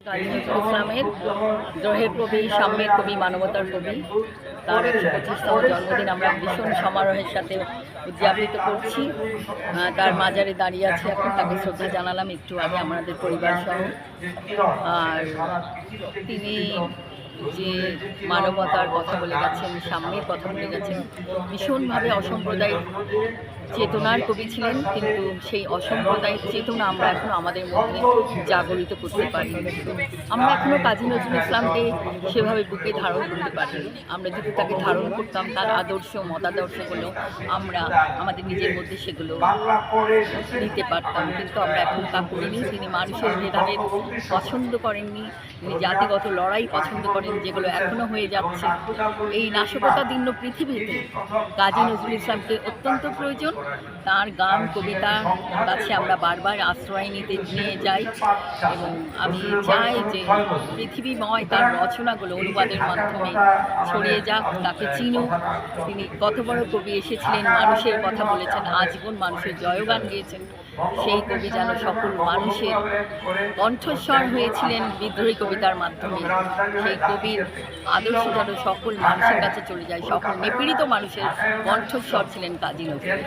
ইসলামের জহের কবি, সাম্যের কবি, মানবতার কবি। তার একশো পঁচিশতম জন্মদিন আমরা ভীষণ সমারোহের সাথে উদযাপিত করছি। তার মাজারে দাঁড়িয়ে আছে এখন, তাকে শ্রদ্ধা জানালাম একটু আগে আমাদের পরিবার সহ আর তিনি যে মানবতার কথা বলে গেছেন, সাম্যের কথা বলে গেছেন, ভীষণভাবে অসাম্প্রদায়িক চেতনার কবি ছিলেন, কিন্তু সেই অসাম্প্রদায়িক চেতনা আমরা এখনও আমাদের মধ্যে জাগরিত করতে পারি আমরা এখনও কাজী নজরুল ইসলামকে সেভাবে বুকে ধারণ করতে পারি আমরা যদি তাকে ধারণ করতাম, তার আদর্শ মতাদর্শগুলো আমরা আমাদের নিজের মধ্যে সেগুলো নিতে পারতাম। কিন্তু আমরা এখন তা করিনি। তিনি মানুষের ভেদাভেদ পছন্দ করেননি। তিনি জাতিগত লড়াই পছন্দ করেন যেগুলো এখনও হয়ে যাচ্ছে। এই নাশকতাদীর্ণ পৃথিবীতে কাজী নজরুল ইসলামকে অত্যন্ত প্রয়োজন। তার গান, কবিতা কাছে আমরা বারবার আশ্রয় নিতে নিয়ে যাই এবং আমি চাই যে পৃথিবীময় তার রচনাগুলো অনুবাদের মাধ্যমে ছড়িয়ে যাক, তাকে চিনুক। তিনি কত বড় কবি এসেছিলেন, মানুষের কথা বলেছেন, আজীবন মানুষের জয়গান গিয়েছেন। সেই কবি যেন সকল মানুষের কণ্ঠস্বর হয়েছিলেন বিদ্রোহী কবিতার মাধ্যমে সেই কবির আদর্শ যেন সকল মানুষের কাছে চলে যায়, সকল নিপীড়িত মানুষের কণ্ঠস্বর ছিলেন কাজী নজরুল।